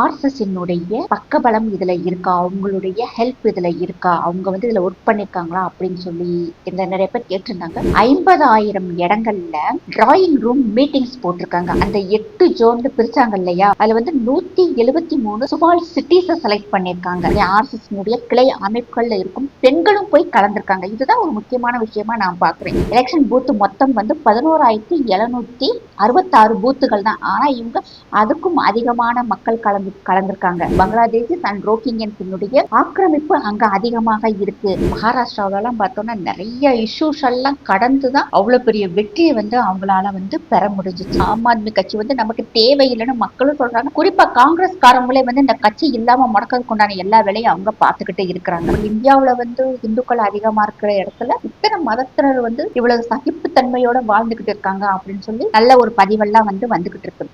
ஆர்எஸ்எஸ்னுடைய பக்கபலம் இதில் இருக்கா? அவங்களுடைய ஹெல்ப் இதில் இருக்கா? அவங்க வந்து இதில் ஒர்க் பண்ணியிருக்காங்களா அப்படின்னு சொல்லி இந்த நிறைய பேர் கேட்டிருந்தாங்க. ஐம்பதாயிரம் இடங்கள்ல டிராயிங் ரூம் மீட்டிங்ஸ் போட்டிருக்காங்க. அந்த எட்டு ஜோன் பிரிச்சாங்க இல்லையா? அதில் வந்து நூற்றி எழுபத்தி மூணு சுபால் சிட்டிஸை செலக்ட் பண்ணியிருக்காங்க ஆர்எஸ்எஸ்னுடைய கிளை அமைப்புகளில் இருக்கும் பெண்களும் போய் கலந்திருக்காங்க. இதுதான் ஒரு முக்கியமான விஷயமா நான் பார்க்குறேன். எலெக்ஷன் பூத் மொத்தம் வந்து பதினோராயிரத்தி எழுநூத்தி அறுபத்தாறு பூத்துகள் தான். ஆனால் இவங்க அதுக்கும் அதிகமான மக்கள் கலந்து கலந்திருக்காங்க. பங்களாதேஷ் அண்ட் ரோஹிங்கியன்ஸினுடைய ஆக்கிரமிப்பு அங்க அதிகமாக இருக்கு. மகாராஷ்டிராவில எல்லாம் பார்த்தோம்னா நிறைய இஷ்யூஸ் எல்லாம் கடந்து தான் அவ்வளவு பெரிய வெற்றியை வந்து அவங்களால வந்து பெற முடிஞ்சிச்சு. ஆம் ஆத்மி கட்சி வந்து நமக்கு தேவையில்லைன்னு மக்களும் சொல்றாங்க. குறிப்பா காங்கிரஸ் காரங்களே வந்து இந்த கட்சி இல்லாம முடக்கிறதுக்கு உண்டான எல்லா வேலையும் அவங்க பார்த்துக்கிட்டு இருக்கிறாங்க. இந்தியாவுல வந்து இந்துக்கள் அதிகமா இருக்கிற இடத்துல இத்தனை மதத்தினர் வந்து இவ்வளவு சகிப்புத்தன்மையோட வாழ்ந்துகிட்டு இருக்காங்க அப்படின்னு சொல்லி நல்ல ஒரு பதிவெல்லாம் வந்து வந்துகிட்டு இருக்கு.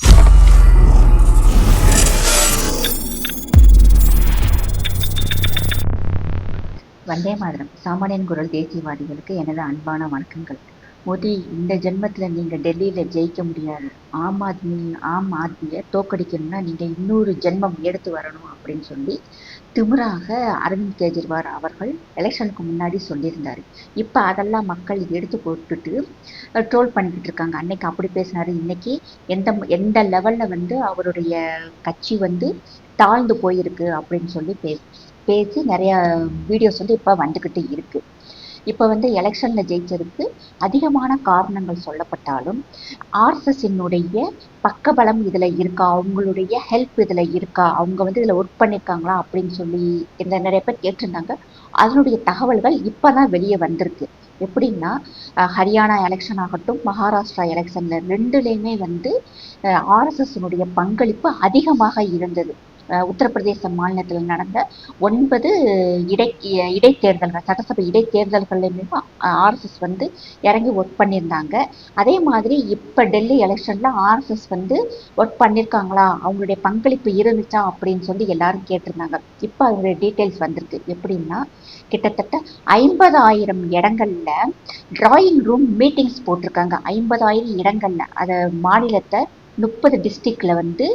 வந்தே மாதிரம். சாமானியன் குரல் தேசியவாதிகளுக்கு எனது அன்பான வணக்கங்கள். மோடி இந்த ஜென்மத்தில் நீங்கள் டெல்லியில் ஜெயிக்க முடியாது. ஆம் ஆத்மி ஆம் ஆத்மியை தோக்கடிக்கணும்னா நீங்கள் இன்னொரு ஜென்மம் எடுத்து வரணும் அப்படின்னு சொல்லி திமிராக அரவிந்த் கெஜ்ரிவால் அவர்கள் எலெக்ஷனுக்கு முன்னாடி சொல்லியிருந்தார். இப்போ அதெல்லாம் மக்கள் எடுத்து போட்டுட்டு ட்ரோல் பண்ணிக்கிட்டு இருக்காங்க. அன்னைக்கு அப்படி பேசினாரு. இன்னைக்கு எந்த எந்த லெவலில் வந்து அவருடைய கட்சி வந்து தாழ்ந்து போயிருக்கு அப்படின்னு சொல்லி பே பேசி நிறைய வீடியோஸ் வந்து இப்போ வந்துக்கிட்டு இருக்கு. இப்போ வந்து எலெக்ஷனில் ஜெயிச்சதுக்கு அதிகமான காரணங்கள் சொல்லப்பட்டாலும் ஆர்எஸ்எஸ்னுடைய பக்கபலம் இதில் இருக்கா? அவங்களுடைய ஹெல்ப் இதில் இருக்கா? அவங்க வந்து இதில் ஒர்க் பண்ணியிருக்காங்களா அப்படின்னு சொல்லி இந்த நிறைய பேர் கேட்டிருந்தாங்க. அதனுடைய தகவல்கள் இப்போ தான் வெளியே வந்திருக்கு. எப்படின்னா ஹரியானா எலெக்ஷன் ஆகட்டும் மகாராஷ்டிரா எலெக்ஷனில் ரெண்டுலேயுமே வந்து ஆர்எஸ்எஸ்னுடைய பங்களிப்பு அதிகமாக இருந்தது. உத்தரப்பிரதேச மாநிலத்தில் நடந்த ஒன்பது இடை இடைத்தேர்தல்கள் சட்டசபை இடைத்தேர்தல்கள்லையுமே ஆர்எஸ்எஸ் வந்து இறங்கி ஒர்க் பண்ணியிருந்தாங்க. அதே மாதிரி இப்போ டெல்லி எலெக்ஷனில் ஆர்எஸ்எஸ் வந்து ஒர்க் பண்ணியிருக்காங்களா? அவங்களுடைய பங்களிப்பு இருந்துச்சா? அப்படின்னு சொல்லி எல்லாரும் கேட்டிருந்தாங்க. இப்போ அதனுடைய டீட்டெயில்ஸ் வந்திருக்கு. எப்படின்னா கிட்டத்தட்ட ஐம்பதாயிரம் இடங்களில் டிராயிங் ரூம் மீட்டிங்ஸ் போட்டிருக்காங்க. ஐம்பதாயிரம் இடங்களில். அதை மாநிலத்தை முப்பது டிஸ்ட்ரிக்டில் வந்து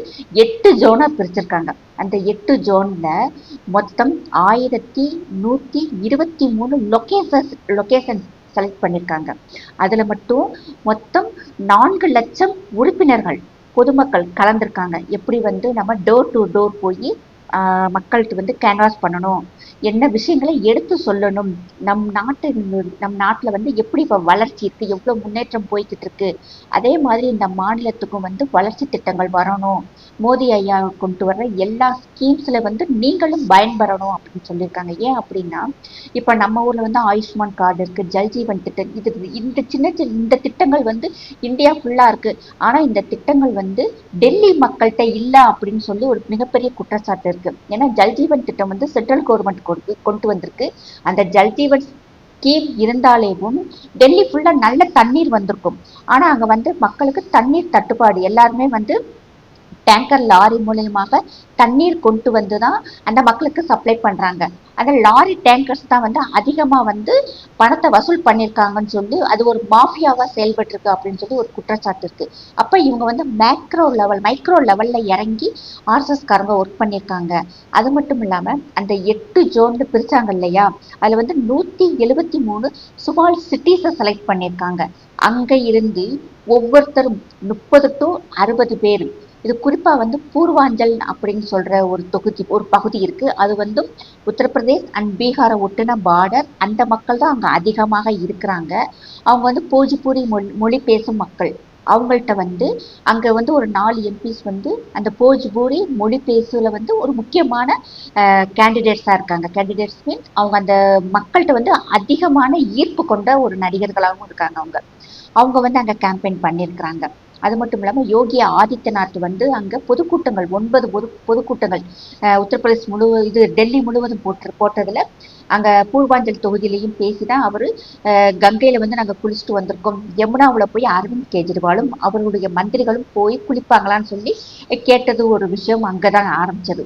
எட்டு ஜோனாக பிரிச்சிருக்காங்க. அந்த எட்டு ஜோனில் மொத்தம் ஆயிரத்தி நூற்றி இருபத்தி மூணு லொக்கேஷன்ஸ் லொக்கேஷன்ஸ் செலக்ட் பண்ணியிருக்காங்க அதில் மட்டும் மொத்தம் நான்கு லட்சம் உறுப்பினர்கள் பொதுமக்கள் கலந்துருக்காங்க. எப்படி வந்து நம்ம டோர் டு டோர் போய் மக்கள்கிட்ட வந்து கேன்வாஸ் பண்ணணும். என்ன விஷயங்களை எடுத்து சொல்லணும். நம் நாட்டு நம் நாட்டில் வந்து எப்படி இப்போ வளர்ச்சி இருக்குது எவ்வளோ முன்னேற்றம் போய்கிட்டு இருக்கு. அதே மாதிரி இந்த மாநிலத்துக்கும் வந்து வளர்ச்சி திட்டங்கள் வரணும். மோடி ஐயா கொண்டு வர்ற எல்லா ஸ்கீம்ஸில் வந்து நீங்களும் பயன்பெறணும் அப்படின்னு சொல்லியிருக்காங்க. ஏன் அப்படின்னா இப்போ நம்ம ஊரில் வந்து ஆயுஷ்மான் கார்டு இருக்குது ஜல்ஜீவன் திட்டம் இது இந்த சின்ன சின்ன இந்த திட்டங்கள் வந்து இந்தியா ஃபுல்லாக இருக்குது ஆனால் இந்த திட்டங்கள் வந்து டெல்லி மக்கள்கிட்ட இல்லை அப்படின்னு சொல்லி ஒரு மிகப்பெரிய குற்றச்சாட்டு இருக்குது இருக்கு. ஏன்னா ஜல்ஜீவன் திட்டம் வந்து சென்ட்ரல் கவர்மெண்ட் கொண்டு கொண்டு வந்திருக்கு. அந்த ஜல்ஜீவன் ஸ்கீம் இருந்தாலேவும் டெல்லி ஃபுல்லா நல்ல தண்ணீர் வந்திருக்கும். ஆனா அங்க வந்து மக்களுக்கு தண்ணீர் தட்டுப்பாடு. எல்லாருமே வந்து டேங்கர் லாரி மூலியமாக தண்ணீர் கொண்டு வந்து தான் அந்த மக்களுக்கு சப்ளை பண்ணுறாங்க அந்த லாரி டேங்கர்ஸ் தான் வந்து அதிகமாக வந்து பணத்தை வசூல் பண்ணியிருக்காங்கன்னு சொல்லி அது ஒரு மாஃபியாவாக செயல்பட்டுருக்கு அப்படின்னு சொல்லி ஒரு குற்றச்சாட்டு இருக்கு. அப்போ இவங்க வந்து மேக்ரோ லெவல் மைக்ரோ லெவலில் இறங்கி ஆர்எஸ்எஸ்காரங்க ஒர்க் பண்ணியிருக்காங்க அது மட்டும் இல்லாமல் அந்த எட்டு ஜோன்னு பிரிச்சாங்க இல்லையா? அதில் வந்து நூற்றி எழுபத்தி மூணு சுமால் சிட்டிஸை செலக்ட் பண்ணியிருக்காங்க அங்கே இருந்து ஒவ்வொருத்தரும் முப்பது டு அறுபது பேர் இது குறிப்பாக வந்து பூர்வாஞ்சல் அப்படின்னு சொல்கிற ஒரு தொகுதி ஒரு பகுதி இருக்குது அது வந்து உத்தரப்பிரதேஷ் அண்ட் பீகாரை ஒட்டின பார்டர் அந்த மக்கள் தான் அங்கே அதிகமாக இருக்கிறாங்க. அவங்க வந்து போஜிபூரி மொழி மொழி பேசும் மக்கள். அவங்கள்ட்ட வந்து அங்கே வந்து ஒரு நாலு எம்பிஸ் வந்து அந்த போஜ்பூரி மொழி பேசுல வந்து ஒரு முக்கியமான கேண்டிடேட்ஸாக இருக்காங்க. கேண்டிடேட்ஸ் மீன்ஸ் அவங்க அந்த மக்கள்கிட்ட வந்து அதிகமான ஈர்ப்பு கொண்ட ஒரு நடிகர்களாகவும் இருக்காங்க அவங்க. அவங்க வந்து அங்கே கேம்பெயின் பண்ணியிருக்கிறாங்க. அது மட்டும் இல்லாமல் யோகி ஆதித்யநாத் வந்து அங்கே பொதுக்கூட்டங்கள் ஒன்பது பொது பொதுக்கூட்டங்கள். உத்தரப்பிரதேஷ் முழு இது டெல்லி முழுவதும் போட்டு போட்டதில் அங்கே பூர்வாஞ்சல் தொகுதியிலையும் பேசி தான் அவர் கங்கையில் வந்து நாங்கள் குளிச்சுட்டு வந்திருக்கோம். யமுனாவில் போய் அரவிந்த் கெஜ்ரிவாலும் அவர்களுடைய மந்திரிகளும் போய் குளிப்பாங்களான்னு சொல்லி கேட்டது ஒரு விஷயம் அங்கே தான் ஆரம்பிச்சது.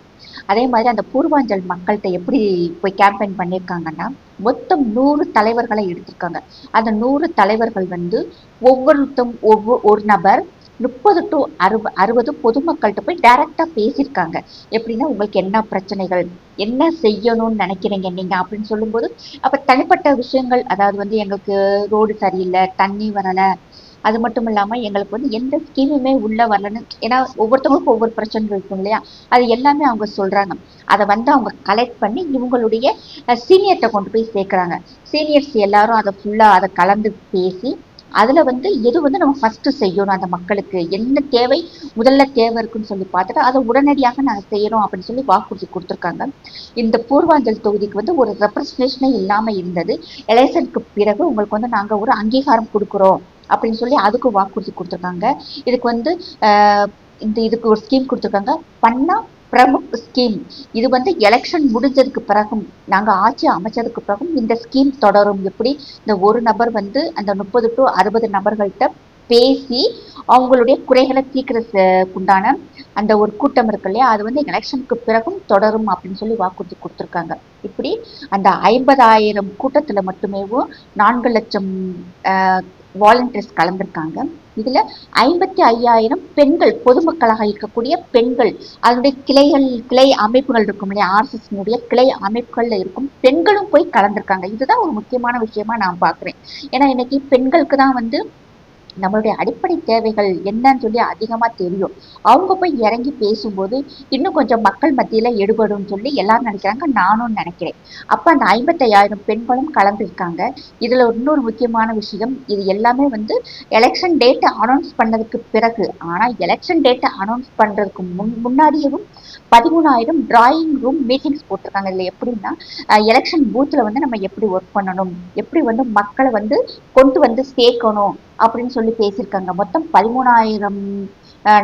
அதே மாதிரி அந்த பூர்வாஞ்சல் மக்கள்கிட்ட எப்படி போய் கேம்பெயின் பண்ணியிருக்காங்கன்னா மொத்தம் நூறு தலைவர்களை எடுத்திருக்காங்க. அந்த நூறு தலைவர்கள் வந்து ஒவ்வொருத்தம் ஒவ்வொரு ஒரு நபர் முப்பது டு அறுப அறுபது பொதுமக்கள்கிட்ட போய் டைரெக்டாக பேசியிருக்காங்க. எப்படின்னா உங்களுக்கு என்ன பிரச்சனைகள்? என்ன செய்யணும்னு நினைக்கிறீங்க நீங்கள் அப்படின்னு சொல்லும்போது அப்போ தனிப்பட்ட விஷயங்கள் அதாவது வந்து எங்களுக்கு ரோடு சரியில்லை தண்ணி வரலை அது மட்டும் இல்லாமல் எங்களுக்கு வந்து எந்த ஸ்கீமுமே உள்ளே வரலன்னு ஏன்னா ஒவ்வொருத்தவங்களுக்கும் ஒவ்வொரு பிரச்சனை இருக்கும் இல்லையா? அது எல்லாமே அவங்க சொல்கிறாங்க அதை வந்து அவங்க கலெக்ட் பண்ணி இவங்களுடைய சீனியர்கிட்ட கொண்டு போய் சேர்க்குறாங்க. சீனியர்ஸ் எல்லாரும் அதை ஃபுல்லாக அதை கலந்து பேசி அதுல வந்து எது வந்து நம்ம ஃபர்ஸ்ட் செய்யணும்? அந்த மக்களுக்கு என்ன தேவை? முதல்ல தேவை இருக்குன்னு சொல்லி பார்த்துட்டு அதை உடனடியாக நாங்கள் செய்யறோம் அப்படின்னு சொல்லி வாக்குறுதி கொடுத்துருக்காங்க. இந்த பூர்வாஞ்சல் தொகுதிக்கு வந்து ஒரு ரெப்ரஸன்டேஷனே இல்லாமல் இருந்தது. எலெக்ஷனுக்கு பிறகு உங்களுக்கு வந்து நாங்க ஒரு அங்கீகாரம் கொடுக்குறோம் அப்படின்னு சொல்லி அதுக்கு வாக்குறுதி கொடுத்துருக்காங்க. இதுக்கு வந்து ஆஹ் இந்த இதுக்கு ஒரு ஸ்கீம் கொடுத்துருக்காங்க. பண்ணா பிரமுக் ஸ்கீம் இது வந்து எலெக்ஷன் முடிஞ்சதுக்கு பிறகும் நாங்கள் ஆட்சி அமைச்சதுக்கு பிறகும் இந்த ஸ்கீம் தொடரும். எப்படி? இந்த ஒரு நபர் வந்து அந்த முப்பது டு அறுபது நபர்கள்ட்ட பேசி அவங்களுடைய குறைகளை தீர்க்கறதுக்குண்டான அந்த ஒரு கூட்டம் இருக்கு இல்லையா? அது வந்து எலெக்ஷனுக்கு பிறகும் தொடரும் அப்படின்னு சொல்லி வாக்குறுதி கொடுத்துருக்காங்க. இப்படி அந்த ஐம்பதாயிரம் கூட்டத்தில் மட்டுமேவும் நான்கு லட்சம் வாலண்டியர்ஸ் கலந்திருக்காங்க. இதுல ஐம்பத்தி ஐயாயிரம் பெண்கள் பொதுமக்களாக இருக்கக்கூடிய பெண்கள் அதனுடைய கிளைகள் கிளை அமைப்புகள் இருக்கும் இல்லையா? ஆர்எஸ்எஸ்னுடைய கிளை அமைப்புகள்ல இருக்கும் பெண்களும் போய் கலந்திருக்காங்க. இதுதான் ஒரு முக்கியமான விஷயமா நான் பாக்குறேன் ஏன்னா இன்னைக்கு பெண்களுக்கு தான் வந்து நம்மளுடைய அடிப்படை தேவைகள் என்னன்னு சொல்லி அதிகமா தெரியும். அவங்க போய் இறங்கி பேசும்போது இன்னும் கொஞ்சம் மக்கள் மத்தியில எடுபடும் சொல்லி எல்லாரும் நினைக்கிறாங்க. நானும் நினைக்கிறேன். அப்ப அந்த ஐம்பத்தையாயிரம் பெண்களும் கலந்துருக்காங்க. இதுல இன்னொரு முக்கியமான விஷயம் இது எல்லாமே வந்து எலெக்ஷன் டேட்டை அனௌன்ஸ் பண்ணதுக்கு பிறகு. ஆனா எலெக்ஷன் டேட்டை அனௌன்ஸ் பண்றதுக்கு முன் முன்னாடியும் பதிமூணாயிரம் டிராயிங் ரூம் மீட்டிங்ஸ் போட்டிருக்காங்க. இதில் எப்படின்னா எலெக்ஷன் பூத்தில் வந்து நம்ம எப்படி ஒர்க் பண்ணணும்? எப்படி வந்து மக்களை வந்து கொண்டு வந்து சேர்க்கணும்? அப்படின்னு சொல்லி பேசியிருக்காங்க. மொத்தம் பதிமூணாயிரம்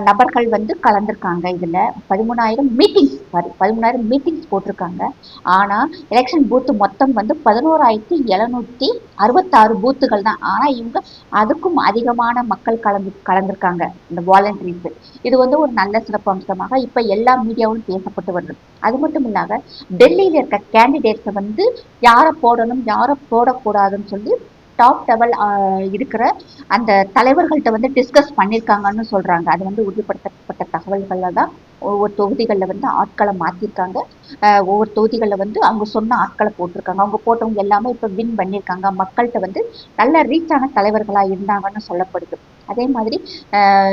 நபர்கள் வந்து கலந்துருக்காங்க இதில். பதிமூணாயிரம் மீட்டிங்ஸ் சாரி பதிமூணாயிரம் மீட்டிங்ஸ் போட்டிருக்காங்க. ஆனால் எலெக்ஷன் பூத் மொத்தம் வந்து பதினோராயிரத்தி எழுநூற்றி அறுபத்தாறு பூத்துகள் தான். ஆனால் இவங்க அதுக்கும் அதிகமான மக்கள் கலந்து கலந்துருக்காங்க இந்த வாலண்டரிஸ் இது வந்து ஒரு நல்ல சிறப்பு அம்சமாக இப்போ எல்லா மீடியாவும் பேசப்பட்டு வருது. அது மட்டும் இல்லாமல் டெல்லியில் இருக்க கேண்டிடேட்ஸை வந்து யாரை போடணும் யாரை போடக்கூடாதுன்னு சொல்லி டாப் லெவல் இருக்கிற அந்த தலைவர்கள்ட்ட வந்து டிஸ்கஸ் பண்ணியிருக்காங்கன்னு சொல்கிறாங்க அது வந்து உறுதிப்படுத்தப்பட்ட தகவல்களில் தான் ஒவ்வொரு தொகுதிகளில் வந்து ஆட்களை மாற்றிருக்காங்க ஒவ்வொரு தொகுதிகளில் வந்து அவங்க சொன்ன ஆட்களை போட்டிருக்காங்க. அவங்க போட்டவங்க எல்லாமே இப்போ வின் பண்ணியிருக்காங்க மக்கள்கிட்ட வந்து நல்ல ரீச்சான தலைவர்களாக இருந்தாங்கன்னு சொல்லப்படுது. அதே மாதிரி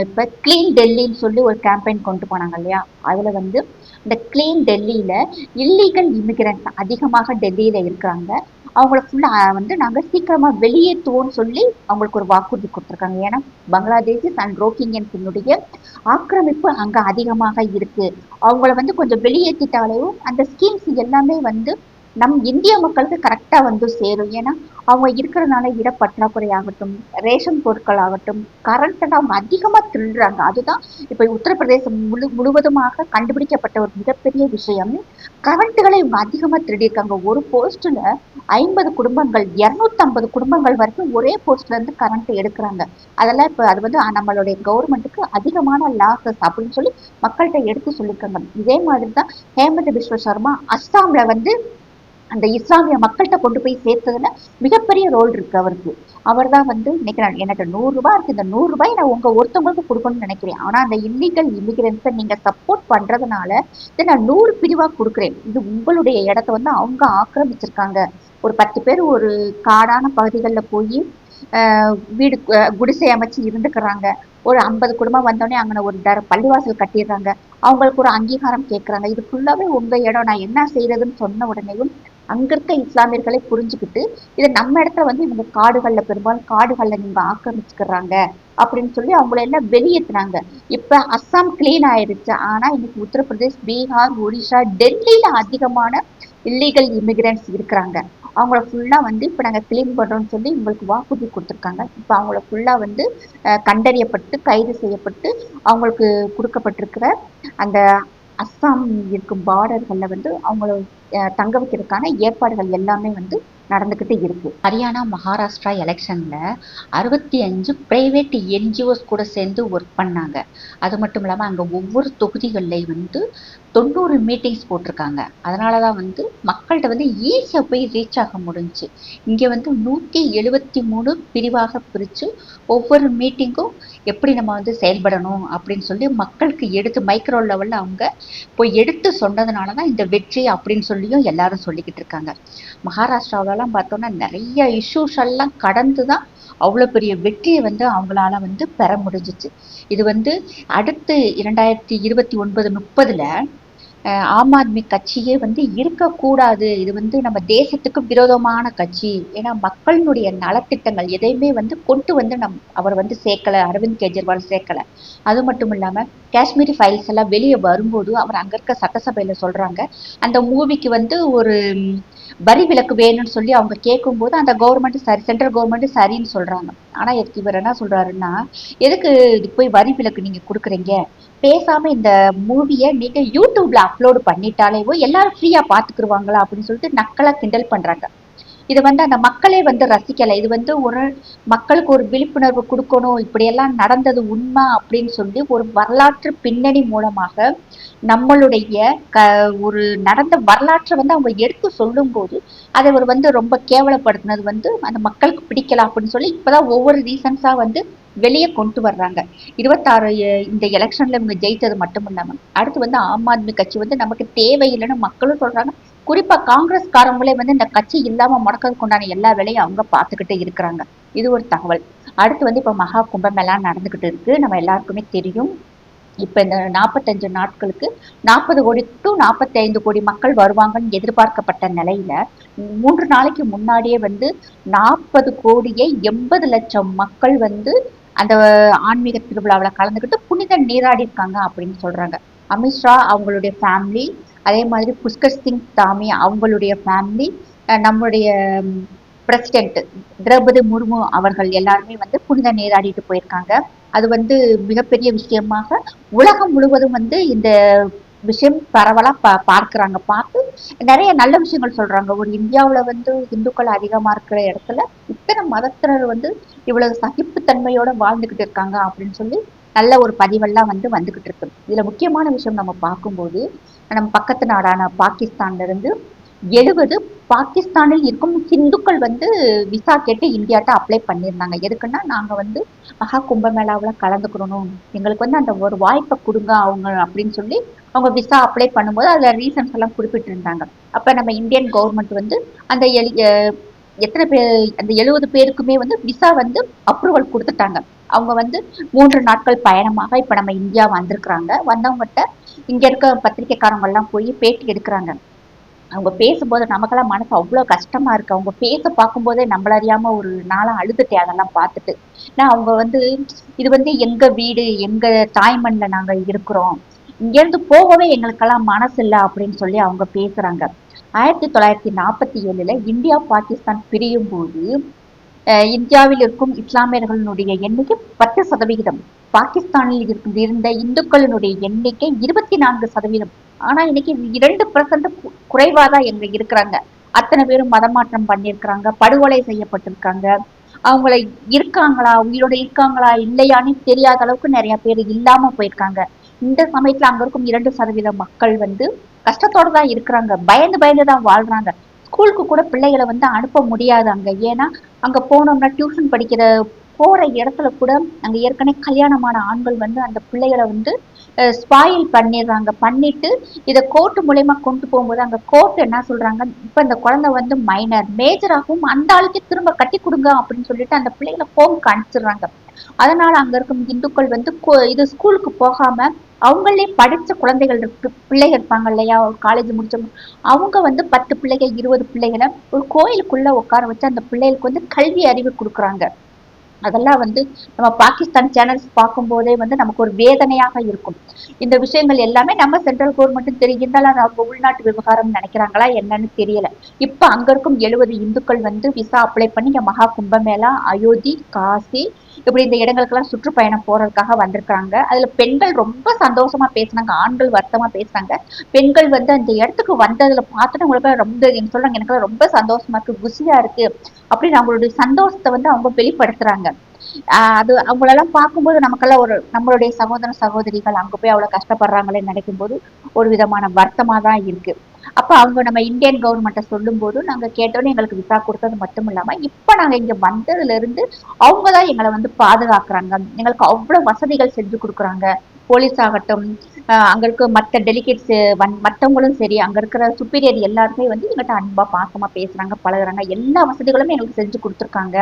இப்போ க்ளீன் டெல்லின்னு சொல்லி ஒரு கேம்பெயின் கொண்டு போனாங்க இல்லையா? அதில் வந்து இந்த க்ளீன் டெல்லியில் இல்லீகல் இமிகிரண்ட்ஸ் அதிகமாக டெல்லியில் இருக்கிறாங்க. அவங்கள ஃபுல்லாக வந்து நாங்கள் சீக்கிரமாக வெளியேற்றுவோம்னு சொல்லி அவங்களுக்கு ஒரு வாக்குறுதி கொடுத்துருக்காங்க. ஏன்னா பங்களாதேஷ் அண்ட் ரோஹிங்கியன்ஸினுடைய ஆக்கிரமிப்பு அங்கே அதிகமாக இருக்கு. அவங்கள வந்து கொஞ்சம் வெளியேற்றிட்டாலேயும் அந்த ஸ்கீம்ஸ் எல்லாமே வந்து நம் இந்திய மக்களுக்கு கரெக்டாக வந்து சேரும். ஏன்னா அவங்க இருக்கிறனால இடப்பற்றாக்குறை ஆகட்டும் ரேஷன் பொருட்கள் ஆகட்டும் கரண்ட்டை அவங்க அதிகமாக திருடுறாங்க. அதுதான் இப்போ உத்தரப்பிரதேசம் முழு முழுவதுமாக கண்டுபிடிக்கப்பட்ட ஒரு மிகப்பெரிய விஷயம். கரண்ட்டுகளை இவங்க அதிகமாக திருடியிருக்காங்க. ஒரு போஸ்ட்டில் ஐம்பது குடும்பங்கள் இரநூத்தம்பது குடும்பங்கள் வரைக்கும் ஒரே போஸ்ட்லேருந்து கரண்ட்டை கரண்ட் எடுக்கிறாங்க. அதெல்லாம் இப்போ அது வந்து நம்மளுடைய கவர்மெண்ட்டுக்கு அதிகமான லாசஸ் அப்படின்னு சொல்லி மக்கள்கிட்ட எடுத்து சொல்லியிருக்காங்க. இதே மாதிரி தான் ஹேமந்த் விஸ்வ சர்மா அஸ்ஸாமில் வந்து அந்த இஸ்லாமிய மக்கள்கிட்ட கொண்டு போய் சேர்த்ததுல மிகப்பெரிய ரோல் இருக்கு அவருக்கு. அவர் தான் வந்து நினைக்கிறார் எனக்கு நூறுரூபா இருக்கு இந்த நூறுரூபாய் நான் உங்க ஒருத்தவங்களுக்கு கொடுக்கணும்னு நினைக்கிறேன். ஆனா அந்த இல்லீகல் இமிகிரன்ஸை நீங்க சப்போர்ட் பண்றதுனால இதை நான் நூறு பிரிவா கொடுக்குறேன். இது உங்களுடைய இடத்த வந்து அவங்க ஆக்கிரமிச்சிருக்காங்க. ஒரு பத்து பேர் ஒரு காடான பகுதிகளில் போய் வீடு குடிசை அமைச்சு இருந்துக்கிறாங்க. ஒரு ஐம்பது குடும்பம் வந்தோடனே அங்கே ஒரு தர பள்ளிவாசல் கட்டிடுறாங்க. அவங்களுக்கு ஒரு அங்கீகாரம் கேட்குறாங்க. இது ஃபுல்லாகவே உங்கள் இடம். நான் என்ன செய்யறதுன்னு சொன்ன உடனேயும் அங்க இருக்க இஸ்லாமியர்களை புரிஞ்சுக்கிட்டு இதை நம்ம இடத்துல வந்து இவங்க காடுகள்ல பெரும்பாலும் காடுகள்ல நீங்க ஆக்கிரமிச்சுக்கிறாங்க அப்படின்னு சொல்லி அவங்கள எல்லாம் வெளியேற்றினாங்க இப்ப அஸ்ஸாம் கிளீன் ஆயிடுச்சு ஆனா இன்னைக்கு உத்தரப்பிரதேஷ் பீகார் ஒடிஷா டெல்லியில அதிகமான இல்லீகல் இமிகிரண்ட்ஸ் இருக்கிறாங்க. அவங்கள ஃபுல்லாக வந்து இப்போ நாங்கள் கிளீன் பண்ணுறோம்னு சொல்லி உங்களுக்கு வாக்குறுதி கொடுத்துருக்காங்க. இப்போ அவங்கள ஃபுல்லாக வந்து கண்டறியப்பட்டு கைது செய்யப்பட்டு அவங்களுக்கு கொடுக்கப்பட்டிருக்கிற அந்த அஸ்ஸாம் இருக்கும் பார்டர்களில் வந்து அவங்கள தங்க வைக்கிறதுக்கான ஏற்பாடுகள் எல்லாமே வந்து நடந்துக்கிட்டு இருக்கு. ஹரியானா மகாராஷ்டிரா எலெக்ஷன்ல அறுபத்தி அஞ்சு பிரைவேட் என்ஜிஓஸ் கூட சேர்ந்து ஒர்க் பண்ணாங்க. அது மட்டும் இல்லாமல் அங்கே ஒவ்வொரு தொகுதிகளில் வந்து தொண்ணூறு மீட்டிங்ஸ் போட்டிருக்காங்க. அதனால தான் வந்து மக்கள்கிட்ட வந்து ஈஸியாக போய் ரீச் ஆக முடிஞ்சுச்சு இங்கே வந்து நூற்றி எழுபத்தி மூணு பிரிவாக பிரித்து ஒவ்வொரு மீட்டிங்கும் எப்படி நம்ம வந்து செயல்படணும் அப்படின்னு சொல்லி மக்களுக்கு எடுத்து மைக்ரோ லெவலில் அவங்க போய் எடுத்து சொன்னதுனால தான் இந்த வெற்றி அப்படின்னு சொல்லியும் எல்லாரும் சொல்லிக்கிட்டு இருக்காங்க. மகாராஷ்டிராவிலலாம் பார்த்தோன்னா நிறைய இஷ்யூஸ் எல்லாம் கடந்து தான் அவ்வளோ பெரிய வெற்றியை வந்து அவங்களால வந்து பெற முடிஞ்சிச்சு. இது வந்து அடுத்து இரண்டாயிரத்தி இருபத்தி ஒன்பது முப்பதுல ஆம் ஆத்மி கட்சியே வந்து இருக்கக்கூடாது. இது வந்து நம்ம தேசத்துக்கு விரோதமான கட்சி. ஏன்னா மக்களினுடைய நலத்திட்டங்கள் எதையுமே வந்து கொண்டு வந்து நம் அவர் வந்து சேர்க்கல அரவிந்த் கெஜ்ரிவால் சேர்க்கல. அது மட்டும் இல்லாமல் காஷ்மீரி ஃபைல்ஸ் எல்லாம் வெளியே வரும்போது அவர் அங்கே இருக்க சட்டசபையில் சொல்றாங்க. அந்த மூவிக்கு வந்து ஒரு வரி விலக்கு வேணும்னு சொல்லி அவங்க கேட்கும்போது அந்த கவர்மெண்ட் சரி சென்ட்ரல் கவர்மெண்ட் சரின்னு சொல்றாங்க. ஆனால் இவர் என்ன சொல்றாருன்னா எதுக்கு இது போய் வரி விலக்கு நீங்கள் கொடுக்குறீங்க? பேசாம இந்த மூவியை நீங்க யூடியூப்ல அப்லோடு பண்ணிட்டாலேவோ எல்லாரும் ஃப்ரீயா பாத்துக்குருவாங்களா அப்படின்னு சொல்லிட்டு நக்கலா கிண்டல் பண்றாங்க. இது வந்து அந்த மக்களே வந்து ரசிக்கலை. இது வந்து ஒரு மக்களுக்கு ஒரு விழிப்புணர்வு கொடுக்கணும். இப்படியெல்லாம் நடந்தது உண்மை அப்படின்னு சொல்லி ஒரு வரலாற்று பின்னணி மூலமாக நம்மளுடைய க ஒரு நடந்த வரலாற்றை வந்து அவங்க எடுத்து சொல்லும்போது அதை அவர் வந்து ரொம்ப கேவலப்படுத்தினது வந்து அந்த மக்களுக்கு பிடிக்கல அப்படின்னு சொல்லி இப்போதான் ஒவ்வொரு ரீசன்ஸாக வந்து வெளியே கொண்டு வர்றாங்க. இருபத்தாறு இந்த எலெக்ஷன்ல இவங்க ஜெயித்தது மட்டும் இல்லாமல் அடுத்து வந்து ஆம் ஆத்மி கட்சி வந்து நமக்கு தேவையில்லைன்னு மக்களும் சொல்றாங்க. குறிப்பா காங்கிரஸ்காரங்களே வந்து இந்த கட்சி இல்லாம முடக்கிறதுக்கு உண்டான எல்லா வேலையும் அவங்க பார்த்துக்கிட்டு இருக்கிறாங்க. இது ஒரு தகவல். அடுத்து வந்து இப்ப மகா கும்பமேளா நடந்துகிட்டு இருக்கு. நம்ம எல்லாருக்குமே தெரியும். இப்ப இந்த நாற்பத்தஞ்சு நாட்களுக்கு நாற்பது கோடி டு நாற்பத்தி ஐந்து கோடி மக்கள் வருவாங்கன்னு எதிர்பார்க்கப்பட்ட நிலையில மூன்று நாளைக்கு முன்னாடியே வந்து நாற்பது கோடியே எண்பது லட்சம் மக்கள் வந்து அந்த ஆன்மீக திருவிழாவில் கலந்துக்கிட்டு புனித நீராடி இருக்காங்க அப்படின்னு சொல்றாங்க. அமித்ஷா அவங்களுடைய ஃபேமிலி அதே மாதிரி புஷ்கர் சிங் தாமி அவங்களுடைய ஃபேமிலி நம்முடைய பிரசிடென்ட் திரௌபதி முர்மு அவர்கள் எல்லாருமே வந்து புனித நீராடிட்டு போயிருக்காங்க. அது வந்து மிகப்பெரிய விஷயமாக உலகம் முழுவதும் வந்து இந்த விஷயம் பரவலாக பா பார்க்குறாங்க. பார்த்து நிறைய நல்ல விஷயங்கள் சொல்கிறாங்க ஒரு இந்தியாவில் வந்து இந்துக்கள் அதிகமாக இருக்கிற இடத்துல இத்தனை மதத்தினர் வந்து இவ்வளவு சகிப்புத்தன்மையோடு வாழ்ந்துக்கிட்டு இருக்காங்க அப்படின்னு சொல்லி நல்ல ஒரு பதிவெல்லாம் வந்து வந்துகிட்டு இருக்கு இதுல முக்கியமான விஷயம் நம்ம பார்க்கும்போது நம்ம பக்கத்து நாடான பாகிஸ்தான்ல இருந்து எழுபது பாகிஸ்தானில் இருக்கும் ஹிந்துக்கள் வந்து விசா கேட்டு இந்தியாட்ட அப்ளை பண்ணியிருந்தாங்க. எதுக்குன்னா நாங்கள் வந்து மகா கும்பமேளாவில் கலந்துக்கணும். எங்களுக்கு வந்து அந்த ஒரு வாய்ப்பை கொடுங்க அவங்க அப்படின்னு சொல்லி அவங்க விசா அப்ளை பண்ணும்போது அதில் ரீசன்ஸ் எல்லாம் குறிப்பிட்டிருந்தாங்க. அப்போ நம்ம இந்தியன் கவர்மெண்ட் வந்து அந்த எலி எத்தனை பேர் அந்த எழுபது பேருக்குமே வந்து விசா வந்து அப்ரூவல் கொடுத்துட்டாங்க. அவங்க வந்து மூன்று நாட்கள் பயணமாக இப்போ நம்ம இந்தியா வந்திருக்கிறாங்க. வந்தவங்ககிட்ட இங்கே இருக்க பத்திரிகைக்காரங்கெல்லாம் போய் பேட்டி எடுக்கிறாங்க. அவங்க பேசும்போது நமக்கெல்லாம் மனசு அவ்வளோ கஷ்டமா இருக்கு. அவங்க பேச பார்க்கும்போதே நம்மள அறியாமல் ஒரு நாளாக அழுதுட்டே அதெல்லாம் பார்த்துட்டு. ஏன்னா அவங்க வந்து இது வந்து எங்க வீடு எங்கள் தாய்மண்ணில் நாங்கள் இருக்கிறோம். இங்கேருந்து போகவே எங்களுக்கெல்லாம் மனசு இல்லை அப்படின்னு சொல்லி அவங்க பேசுகிறாங்க ஆயிரத்தி தொள்ளாயிரத்தி நாற்பத்தி ஏழுல இந்தியா பாகிஸ்தான் பிரியும் போது இந்தியாவில் இருக்கும் இஸ்லாமியர்களுடைய எண்ணிக்கை பத்து சதவிகிதம் பாகிஸ்தானில் இருந்த இந்துக்களினுடைய எண்ணிக்கை இருபத்தி நான்கு சதவீதம் ஆனா இன்னைக்கு இரண்டு பர்சன்ட் குறைவாதான் எங்க இருக்கிறாங்க. அத்தனை பேரும் மதமாற்றம் பண்ணியிருக்கிறாங்க படுகொலை செய்யப்பட்டிருக்காங்க. அவங்கள இருக்காங்களா உயிரோட இருக்காங்களா இல்லையான்னு தெரியாத அளவுக்கு நிறைய பேர் இல்லாம போயிருக்காங்க. இந்த சமயத்துல அங்க இருக்கும் இரண்டு சதவீத மக்கள் வந்து கஷ்டத்தோட தான் இருக்கிறாங்க. பயந்து பயந்து தான் வாழ்றாங்க. ஸ்கூலுக்கு கூட பிள்ளைகளை வந்து அனுப்ப முடியாது அங்க. ஏன்னா அங்க போனோம்னா டியூஷன் படிக்கிற போற இடத்துல கூட அங்க ஏற்கனவே கல்யாணமான ஆண்கள் வந்து அந்த பிள்ளைகளை வந்து ஸ்பாயில் பண்ணிடுறாங்க. பண்ணிட்டு இதை கோர்ட்டு மூலயமா கொண்டு போகும்போது அங்க கோர்ட் என்ன சொல்றாங்க? இப்ப இந்த குழந்தை வந்து மைனர் மேஜராகவும் அந்த ஆளுக்கு திரும்ப கட்டி கொடுங்க அப்படின்னு சொல்லிட்டு அந்த பிள்ளைகளை ஹோம் அனுப்பிச்சிடுறாங்க. அதனால அங்க இருக்கும் இந்துக்கள் வந்து இது ஸ்கூலுக்கு போகாம அவங்களே படிச்ச குழந்தைகள் இருக்கு பிள்ளைகள் இருப்பாங்க இல்லையா ஒரு காலேஜ் முடிச்சவங்க அவங்க வந்து பத்து பிள்ளைகள் இருபது பிள்ளைகளை ஒரு கோயிலுக்குள்ள உட்கார வச்சு அந்த பிள்ளைகளுக்கு வந்து கல்வி அறிவு கொடுக்குறாங்க. அதெல்லாம் வந்து நம்ம பாகிஸ்தான் சேனல்ஸ் பார்க்கும்போதே வந்து நமக்கு ஒரு வேதனையாக இருக்கும். இந்த விஷயங்கள் எல்லாமே நம்ம சென்ட்ரல் கவர்மெண்ட்டும் தெரிஞ்சிருந்தாலும் அவங்க உள்நாட்டு விவகாரம் நினைக்கிறாங்களா என்னன்னு தெரியல. இப்ப அங்க இருக்கும் எழுபது இந்துக்கள் வந்து விசா அப்ளை பண்ணி இங்க மகா கும்பமேளா அயோத்தி காசி இப்படி இந்த இடங்களுக்கெல்லாம் சுற்றுப்பயணம் போறதுக்காக வந்திருக்காங்க அதுல பெண்கள் ரொம்ப சந்தோஷமா பேசுனாங்க. ஆண்கள் வருத்தமா பேசினாங்க. பெண்கள் வந்து அந்த இடத்துக்கு வந்ததுல பார்த்துட்டு உங்களுக்கு ரொம்ப என்ன சொல்றாங்க எனக்கு ரொம்ப சந்தோஷமா இருக்கு குசியா இருக்கு அப்படின்னு அவங்களுடைய சந்தோஷத்தை வந்து அவங்க வெளிப்படுத்துறாங்க. அது அவங்களெல்லாம் பார்க்கும்போது நமக்கெல்லாம் ஒரு நம்மளுடைய சகோதர சகோதரிகள் அங்க போய் அவ்வளவு கஷ்டப்படுறாங்களே நினைக்கும் போது ஒரு விதமான வருத்தமா தான் இருக்கு. அப்போ அவங்க நம்ம இந்தியன் கவர்மெண்ட்டை சொல்லும் போதும் நாங்கள் கேட்டோன்னே எங்களுக்கு விசா கொடுத்தது மட்டும் இல்லாமல் இப்போ நாங்கள் இங்கே வந்ததுலேருந்து அவங்க தான் எங்களை வந்து பாதுகாக்கிறாங்க. எங்களுக்கு அவ்வளோ வசதிகள் செஞ்சு கொடுக்குறாங்க. போலீஸ் ஆகட்டும் அங்கே அங்க இருக்க மத்த டெலிகேட்ஸ் மற்றவங்களும் சரி அங்கே இருக்கிற சுப்பீரியர் எல்லாருமே வந்து எங்கள்கிட்ட அன்பாக பாசமாக பேசுகிறாங்க பழகுறாங்க. எல்லா வசதிகளுமே எங்களுக்கு செஞ்சு கொடுத்துருக்காங்க.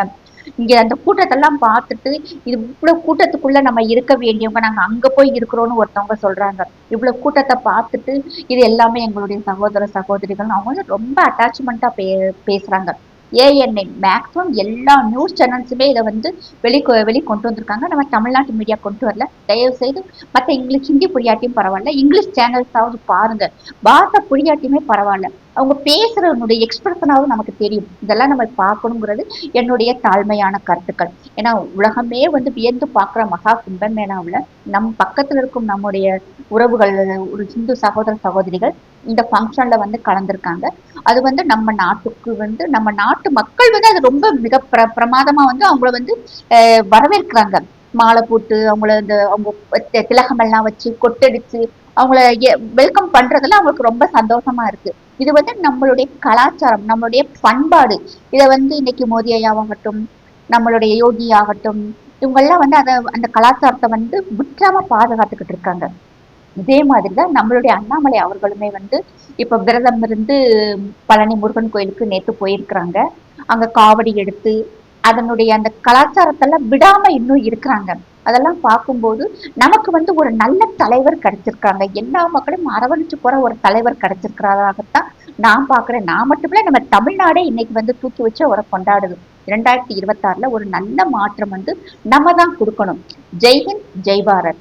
இங்க அந்த கூட்டத்தெல்லாம் பார்த்துட்டு இது இவ்வளவு கூட்டத்துக்குள்ள நம்ம இருக்க வேண்டியவங்க நாங்க அங்க போய் இருக்கிறோம்னு ஒருத்தவங்க சொல்றாங்க. இவ்வளவு கூட்டத்தை பார்த்துட்டு இது எல்லாமே எங்களுடைய சகோதர சகோதரிகள் அவங்க வந்து ரொம்ப அட்டாச்மெண்டா பே பேசுறாங்க. ஏஎன்ஐ மேக்ஸிமம் எல்லா நியூஸ் சேனல்ஸுமே இதை வந்து வெளி வெளி கொண்டு வந்திருக்காங்க. நம்ம தமிழ்நாட்டு மீடியா கொண்டு வரல. தயவு செய்து மற்ற இங்கிலீஷ் ஹிந்தி புரியாட்டியும் பரவாயில்ல. இங்கிலீஷ் சேனல்ஸாவது பாருங்க. பாஷை புரியாட்டியுமே பரவாயில்ல. அவங்க பேசுறவனுடைய எக்ஸ்பிரஷனாவது நமக்கு தெரியும். இதெல்லாம் நம்ம பார்க்கணுங்கிறது என்னுடைய தாழ்மையான கருத்துக்கள். ஏன்னா உலகமே வந்து வியந்து பார்க்குற மகா கும்பமேளாவில் நம் பக்கத்தில் இருக்கும் நம்முடைய உறவுகள் ஒரு ஹிந்து சகோதர சகோதரிகள் இந்த ஃபங்க்ஷனில் வந்து கலந்துருக்காங்க. அது வந்து நம்ம நாட்டுக்கு வந்து நம்ம நாட்டு மக்கள் வந்து அது ரொம்ப மிக பிர பிரமாதமாக வந்து அவங்கள வந்து வரவேற்கிறாங்க. மாலை போட்டு அவங்கள இந்த அவங்க திலகமெல்லாம் வச்சு கொட்டடிச்சு அவங்கள வெல்கம் பண்றதெல்லாம் அவங்களுக்கு ரொம்ப சந்தோஷமா இருக்கு. இது வந்து நம்மளுடைய கலாச்சாரம் நம்மளுடைய பண்பாடு. இதை வந்து இன்னைக்கு மோதி ஐயாவாகட்டும் நம்மளுடைய யோகி ஆகட்டும் இவங்கெல்லாம் வந்து அதை அந்த கலாச்சாரத்தை வந்து விற்றாம பாதுகாத்துக்கிட்டு இருக்காங்க. இதே மாதிரி தான் நம்மளுடைய அண்ணாமலை அவர்களுமே வந்து இப்ப விரதம் இருந்து பழனி முருகன் கோயிலுக்கு நேற்று போயிருக்கிறாங்க. அங்க காவடி எடுத்து அதனுடைய அந்த கலாச்சாரத்தெல்லாம் விடாம இன்னும் இருக்கிறாங்க. அதெல்லாம் பார்க்கும்போது நமக்கு வந்து ஒரு நல்ல தலைவர் கிடைச்சிருக்காங்க. எல்லா மக்களும் அரவணைச்சு போற ஒரு தலைவர் கிடைச்சிருக்கிறாராகத்தான் நான் பார்க்குறேன். நான் மட்டுமில்ல நம்ம தமிழ்நாடே இன்னைக்கு வந்து தூக்கி வச்சு அவரை கொண்டாடுது. இரண்டாயிரத்தி இருபத்தாறுல ஒரு நல்ல மாற்றம் வந்து நம்ம தான் கொடுக்கணும். ஜெய்ஹிந்த் ஜெய் பாரத்.